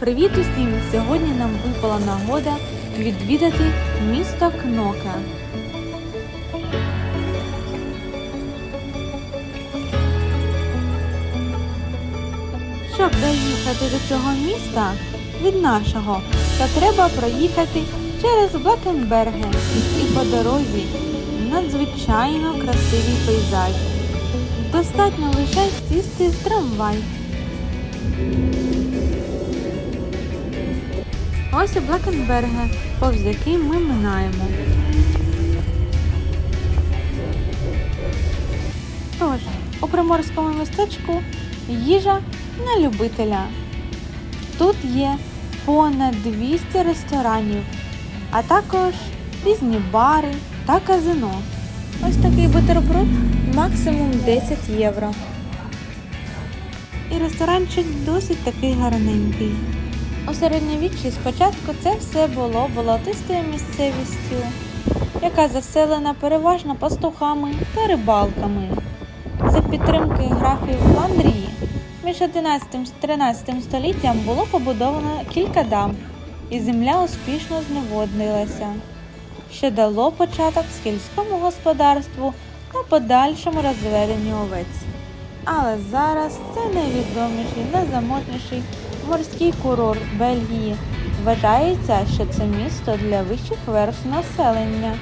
Привіт усім! Сьогодні нам випала нагода відвідати місто Кноке. Щоб доїхати до цього міста від нашого, то треба проїхати через Блакенберген і по дорозі надзвичайно красиві пейзажі. Достатньо лише сісти в трамвай. Ось і Блакенберге, повз який ми минаємо. Тож, у приморському містечку їжа на любителя. Тут є понад 200 ресторанів, а також різні бари та казино. Ось такий бутерброд максимум 10 євро. І ресторанчик досить такий гарненький. У середньовіччі спочатку це все було болотистою місцевістю, яка заселена переважно пастухами та рибалками. За підтримки графів Фландрії між 11 та 13 століттям було побудовано кілька дам, і земля успішно зневоднилася, що дало початок сільському господарству та подальшому розведенню овець. Але зараз це найвідоміший, найзаможніший морський курорт Бельгії. Вважається, що це місто для вищих верств населення.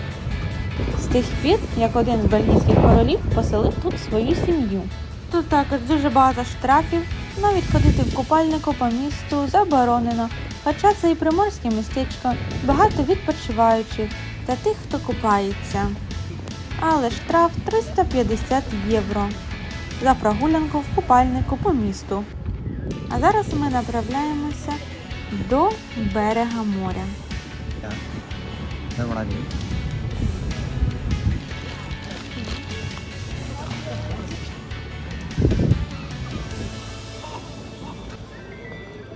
З тих пір, як один з бельгійських королів поселив тут свою сім'ю. Тут також дуже багато штрафів, навіть ходити в купальнику по місту заборонено, хоча це і приморське містечко, багато відпочиваючих та тих, хто купається. Але штраф 350 євро за прогулянку в купальнику по місту. А зараз ми направляємося до берега моря.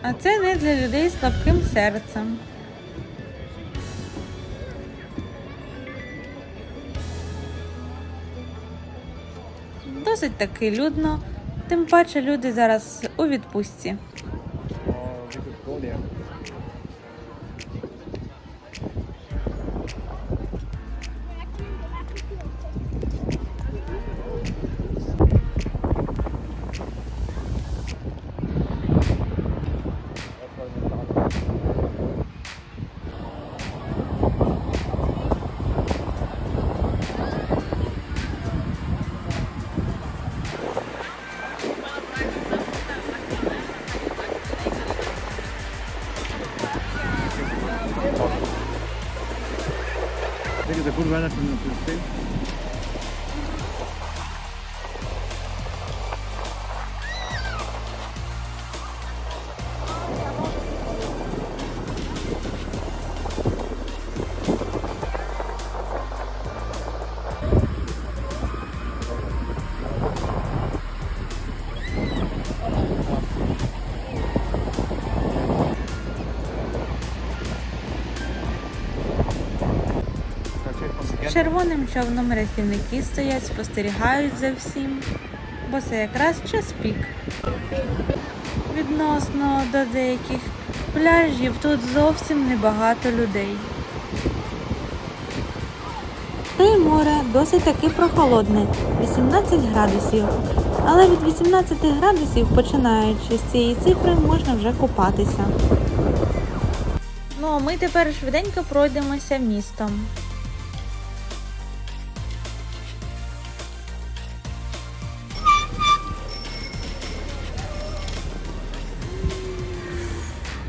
А це не для людей з слабким серцем. Досить таки людно, тим паче люди зараз у відпустці. series de fútbol van a Червоним човном рятівники стоять, спостерігають за всім, бо це якраз час пік. Відносно до деяких пляжів тут зовсім небагато людей. Та й море досить таки прохолодне 18 градусів. Але від 18 градусів, починаючи з цієї цифри, можна вже купатися. Ну а ми тепер швиденько пройдемося містом.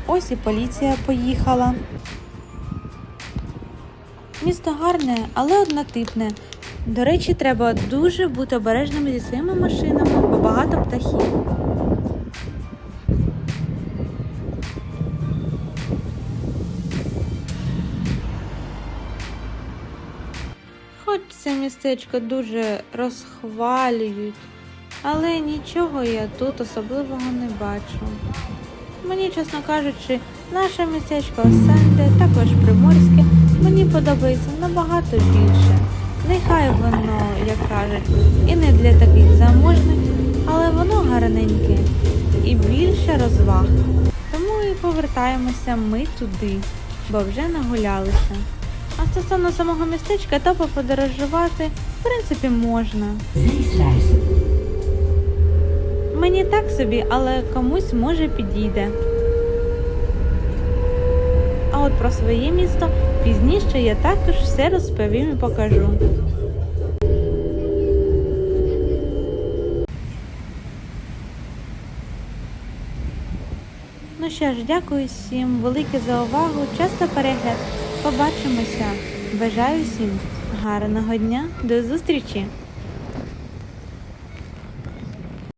Ось і поліція поїхала. Місто гарне, але однотипне. До речі, треба дуже бути обережними зі своїми машинами, бо багато птахів. Хоч це містечко дуже розхвалюють, але нічого я тут особливого не бачу. Мені, чесно кажучи, наше містечко Осенде, також Приморське, мені подобається набагато більше. Нехай воно, як кажуть, і не для таких заможних, але воно гарненьке і більше розваг. Тому і повертаємося ми туди, бо вже нагулялися. А стосовно самого містечка, то поподорожувати, в принципі, можна. Мені так собі, але комусь може підійде. А от про своє місто пізніше я також все розповім і покажу. Ну що ж, дякую всім велике за увагу, часто перегляд. Побачимося. Бажаю всім гарного дня, до зустрічі!